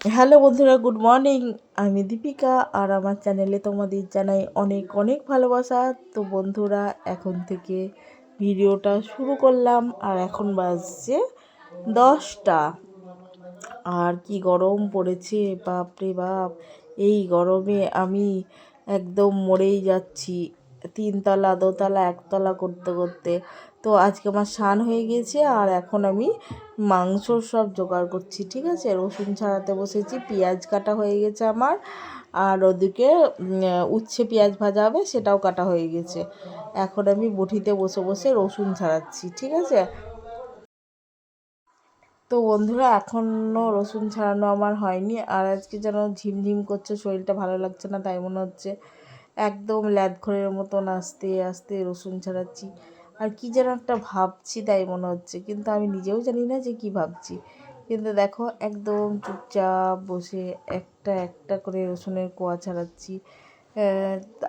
Hello বন্ধুরা, good morning. আমি দীপিকা আর আমার চ্যানেলে তোমাদের জানাই অনেক অনেক ভালোবাসা। তো বন্ধুরা, এখন থেকে ভিডিওটা শুরু করলাম আর এখন বাজছে দশটা। আর কি গরম পড়েছে, বাপরে বাপ। এই গরমে আমি একদম মরেই যাচ্ছি, তিনতলা, দোতলা, একতলা করতে করতে। তো আজকে আমার স্নান হয়ে গিয়েছে আর এখন আমি মাংস সব জোগাড় করছি, ঠিক আছে? রসুন ছাড়াতে বসেছি, পেঁয়াজ কাটা হয়ে গেছে আমার আর ওদিকে উচ্ছে পেঁয়াজ ভাজা হবে, সেটাও কাটা হয়ে গেছে। এখন আমি বটিতে বসে বসে রসুন ছাড়াচ্ছি, ঠিক আছে? তো বন্ধুরা, এখনও রসুন ছাড়ানো আমার হয়নি আর আজকে যেন ঝিমঝিম করছে, শরীরটা ভালো লাগছে না, তাই মনে হচ্ছে একদম ল্যাদখরের মতন আস্তে আস্তে রসুন ছাড়াচ্ছি। আর কি যেন একটা ভাবছি, তাই মনে হচ্ছে। কিন্তু আমি নিজেও জানি না যে কি ভাবছি। কিন্তু দেখো, একদম চুপচাপ বসে একটা একটা করে রসুনের কোয়া ছাড়াচ্ছি।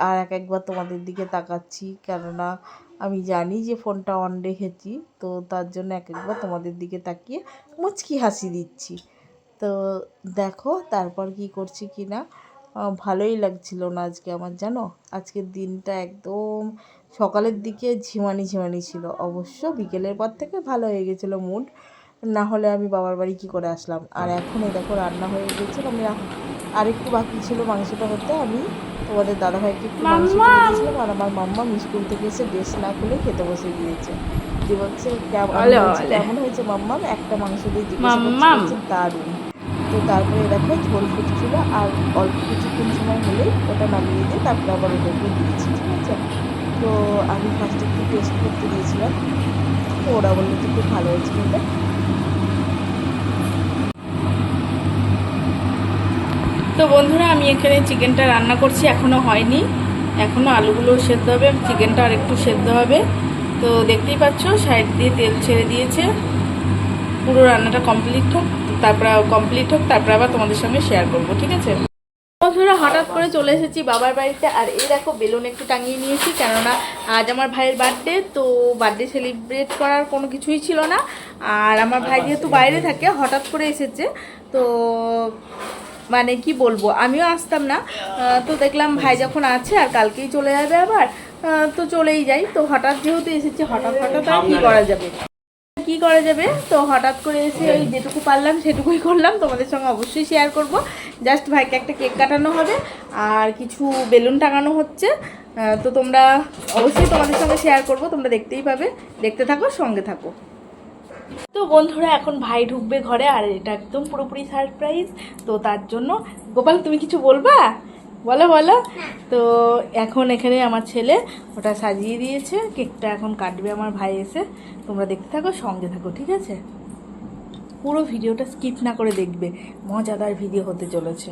আর এক একবার তোমাদের দিকে তাকাচ্ছি। কেননা আমি জানি যে ফোনটা অন রেখেছি, তো তার জন্য এক একবার তোমাদের দিকে তাকিয়ে মুচকি হাসি দিচ্ছি। তো দেখো, তারপর কি করছি কি না ভালোই লাগছিল না আজকে আমার জানো? আজকের দিনটা একদম সকালের দিকে ঝিমানি ঝিমানি ছিল। অবশ্য বিকেলের পর থেকে ভালো হয়ে গেছিল মুড না হলে আমি বাবার বাড়ি কী করে আসলাম? আর এখন এই দেখো রান্না হয়ে গেছে আমি আরেকটু বাকি ছিল মাংসটা হতে। আমি তোমাদের দাদাভাইকে একটু মাংস দিয়েছিলাম আর আমার মাম্মা স্কুল থেকে এসে ড্রেস না খুলে খেতে বসে গিয়েছে। যে বলছে কেমন হয়েছে মাম্মাম একটা মাংস দিয়ে জিজ্ঞেস করছে দারুণ। তো তারপরে দেখো ঝোল ফুটছিল আর অল্প কিছুক্ষণ সময় হলেই ওটা নামিয়ে দিয়ে তারপরে আবার ওদেরকে দিয়েছি, ঠিক আছে? তো আমি ফার্স্টে একটু টেস্ট করতে দিয়েছিলাম, তো ওরা বলল যে খুব ভালো হয়েছে কিন্তু তো বন্ধুরা, আমি এখানে চিকেনটা রান্না করছি এখনও হয়নি। এখনও আলুগুলো সেদ্ধ হবে, চিকেনটা আর একটু সেদ্ধ হবে। তো দেখতেই পাচ্ছ, সাইড দিয়ে তেল ছেড়ে দিয়েছে। পুরো রান্নাটা কমপ্লিট হোক। তারপর কমপ্লিট হোক তারপর আবার তোমাদের সঙ্গে শেয়ার করব ঠিক আছে? বন্ধুরা হঠাৎ করে চলে এসেছি বাবার বাড়িতে আর এই দেখো বেলুন একটু টাঙিয়ে নিয়েছি কেননা আজ আমার ভাইয়ের বার্থডে তো বার্থডে সেলিব্রেট করার কোনো কিছুই ছিল না। আর আমার ভাই যেহেতু বাইরে থাকে হঠাৎ করে এসেছে তো মানে কি বলব আমিও আসতাম না। তো দেখলাম ভাই যখন আছে আর কালকেই চলে যাবে আবার তো চলেই যাই। তো হঠাৎ যেহেতু এসেছে হঠাৎ হঠাৎ আর কি করা যাবে? কি করা যাবে? তো হঠাৎ করে এসে ওই যেটুকু পারলাম সেটুকুই করলাম। তোমাদের সঙ্গে অবশ্যই শেয়ার করব। জাস্ট ভাইকে একটা কেক কাটানো হবে আর কিছু বেলুন টাঙানো হচ্ছে। তো তোমরা অবশ্যই তোমাদের সঙ্গে শেয়ার করব। তোমরা দেখতেই পাবে। দেখতে থাকো সঙ্গে থাকো। তো বন্ধুরা এখন ভাই ঢুকবে ঘরে আর এটা একদম পুরোপুরি সারপ্রাইজ তো তার জন্য গোপাল তুমি কিছু বলবা? বলো বলো। তো এখন এখানে আমার ছেলে ওটা সাজিয়ে দিয়েছে, কেকটা এখন কাটবে আমার ভাই এসে। তোমরা দেখতে থাকো, সঙ্গে থাকো, ঠিক আছে? পুরো ভিডিওটা স্কিপ না করে দেখবে, মজাদার ভিডিও হতে চলেছে।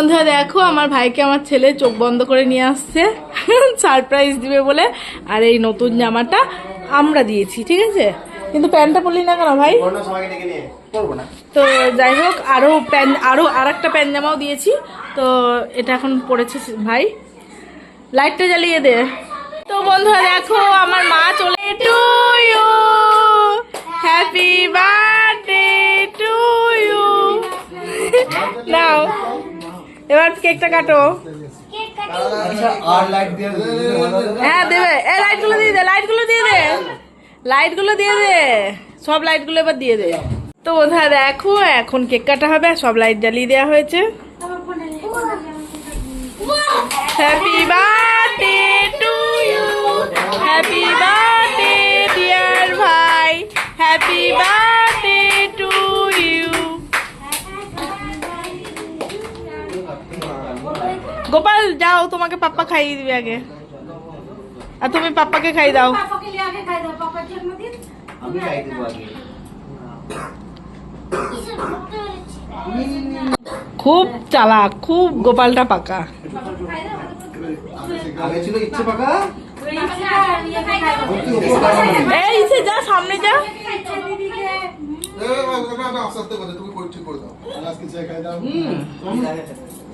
বন্ধুরা দেখো আমার ভাইকে আমার ছেলে চোখ বন্ধ করে নিয়ে আসছে। সারপ্রাইজ দিবে বলে। আর এই নতুন জামাটা আমরা দিয়েছি ঠিক আছে? কিন্তু প্যান্টটা পরলি না কেন ভাই? তো যাই হোক আরও প্যান আরও আর একটা প্যান জামাও দিয়েছি। তো এটা এখন পড়েছে ভাই। লাইটটা জ্বালিয়ে দে। তো বন্ধুরা দেখো আমার মা চলে to you happy birthday to you নাও এবার কেকটা কাটো। আচ্ছা। হ্যাঁ দেবে। এ লাইটগুলো দিয়ে দে লাইটগুলো দিয়ে দে। লাইটগুলো দিয়ে দে। সব লাইটগুলো এবার দিয়ে দে। তো বোধহয় দেখো এখন কেক কাটা হবে আর সব লাইট জ্বালিয়ে দেওয়া হয়েছে। Happy birthday to you happy birthday Gopal যাও তোমাকে পাপ্পা খাইয়ে দিবে আগে আর তুমি পাপ্পাকে খাই দাও খুব চালাক খুব গোপালটা পাকা এই সে যা সামনে যা তুমি করে দাও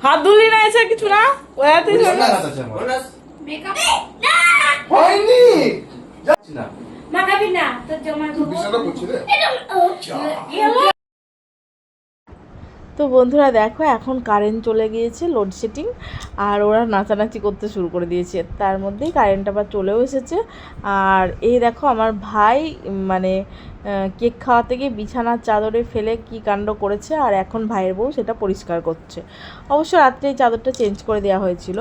হাত ধুলি না এসে কিছু না? ওয়াতে হয়নি! যাচ্ছি না। মাখাবি না তো জমা বিষয়টা করছি রে? তো বন্ধুরা দেখো এখন কারেন্ট চলে গিয়েছে লোডশেডিং আর ওরা নাচানাচি করতে শুরু করে দিয়েছে। তার মধ্যেই কারেন্ট আবার চলেও এসেছে। আর এই দেখো আমার ভাই মানে কেক খাওয়াতে গিয়ে বিছানার চাদরে ফেলে কি কাণ্ড করেছে আর এখন ভাইয়ের বউ সেটা পরিষ্কার করছে। অবশ্য রাত্রে এই চাদরটা চেঞ্জ করে দেওয়া হয়েছিল।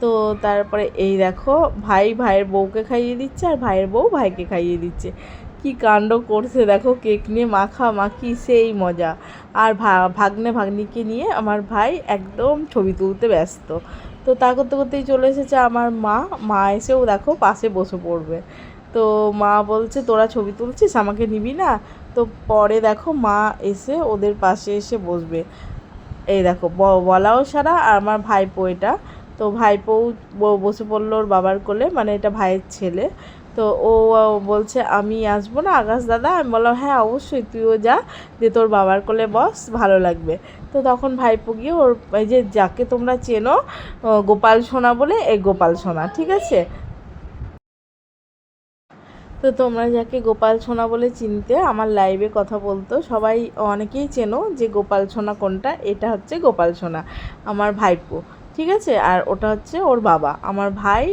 তো তারপরে এই দেখো, ভাই ভাইয়ের বউকে খাইয়ে দিচ্ছে আর ভাইয়ের বউ ভাইকে খাইয়ে দিচ্ছে। কি কাণ্ড করছে দেখো, কেক নিয়ে মাখা মাখি সেই মজা। আর ভাগ্নে ভাগ্নিকে নিয়ে আমার ভাই একদম ছবি তুলতে ব্যস্ত। তো তা করতে করতেই চলে এসেছে আমার মা। মা এসেও দেখো পাশে বসে পড়বে। তো মা বলছে, তোরা ছবি তুলছিস, আমাকে নিবি না? তো পরে দেখো মা এসে ওদের পাশে এসে বসবে। এই দেখো বলাও সারা আর আমার ভাইপো এটা। তো ভাইপোও ব- বসে পড়ল ওর বাবার কোলে মানে এটা ভাইয়ের ছেলে। তো ও বলছে, আমি আসব না, আকাশ দাদা? আমি বললাম হ্যাঁ অবশ্যই, তুইও যা যে তোর বাবার কোলে বস, ভালো লাগবে। তো তখন ভাইপো গিয়ে ওর, এই যে যাকে তোমরা চেনো গোপাল সোনা বলে এই গোপাল সোনা, ঠিক আছে? তো তোমরা যাকে গোপাল সোনা বলে চিনতে আমার লাইভে কথা বলতো, সবাই অনেকেই চেনো যে গোপাল সোনা কোনটা, এটা হচ্ছে গোপাল সোনা আমার ভাইপো, ঠিক আছে? আর ওটা হচ্ছে ওর বাবা, আমার ভাই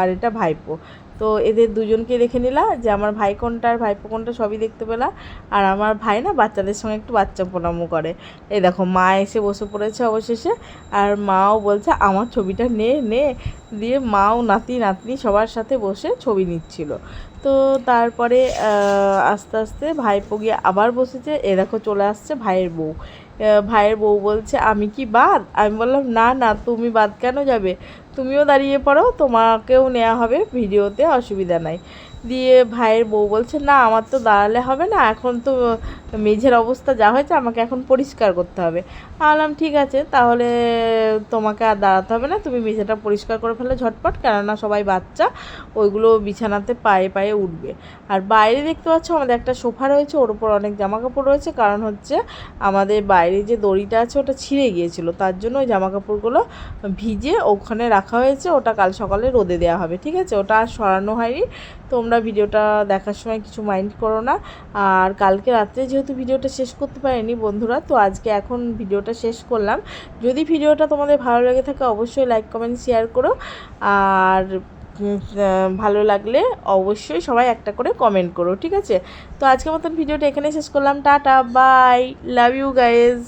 আর এটা ভাইপো। তো এদের দুজনকে দেখে নিলা যে আমার ভাই কোনটা আর ভাইপো কোনটা সবই দেখতে পেলা। আর আমার ভাই না বাচ্চাদের সঙ্গে একটু বাচ্চা প্রণামও করে। এই দেখো, মা এসে বসে পড়েছে অবশেষে, আর মাও বলছে, আমার ছবিটা নে নে। দিয়ে মাও নাতি নাতনি সবার সাথে বসে ছবি নিচ্ছিল। তো তারপরে আস্তে আস্তে ভাইপো গিয়ে আবার বসেছে এ দেখো চলে আসছে ভাইয়ের বউ। ভাইয়ের বউ বলছে, আমি কি বাদ? আমি বললাম, না না, তুমি বাদ কেন যাবে? তুমিও দাঁড়িয়ে পড়ো, তোমাকেও নেওয়া হবে, ভিডিওতে অসুবিধা নাই। দিয়ে ভাইয়ের বউ বলছে, না, আমার তো দাঁড়ালে হবে না, এখন তো মেঝের অবস্থা যা হয়েছে আমাকে এখন পরিষ্কার করতে হবে। আমি বললাম, ঠিক আছে, তাহলে তোমাকে আর দাঁড়াতে হবে না। তুমি মেঝেটা পরিষ্কার করে ফেলে ঝটপট, কেননা সবাই বাচ্চা, ওইগুলো বিছানাতে পায়ে পায়ে উঠবে। আর বাইরে দেখতে পাচ্ছ, আমাদের একটা সোফা রয়েছে, ওর উপর অনেক জামা কাপড় রয়েছে। কারণ হচ্ছে, আমাদের বাইরে যে দড়িটা আছে, ওটা ছিঁড়ে গিয়েছিল। তার জন্য ওই জামা কাপড়গুলো ভিজে ওখানে রাখা হয়েছে। ওটা কাল সকালে রোদে দেওয়া হবে, ঠিক আছে? ওটা আর সরানো হয়নি। তোমরা ভিডিওটা দেখার সময় কিছু মাইন্ড করো না। আর কালকে রাত্রে যেহেতু ভিডিওটা শেষ করতে পারিনি বন্ধুরা, তো আজকে এখন ভিডিওটা শেষ করলাম। যদি ভিডিওটা তোমাদের ভালো লেগে থাকে, অবশ্যই লাইক কমেন্ট শেয়ার করো। আর ভালো লাগলে অবশ্যই সবাই একটা করে কমেন্ট করো, ঠিক আছে? তো আজকের মতন ভিডিওটা এখানে শেষ করলাম। Tata bye love you guys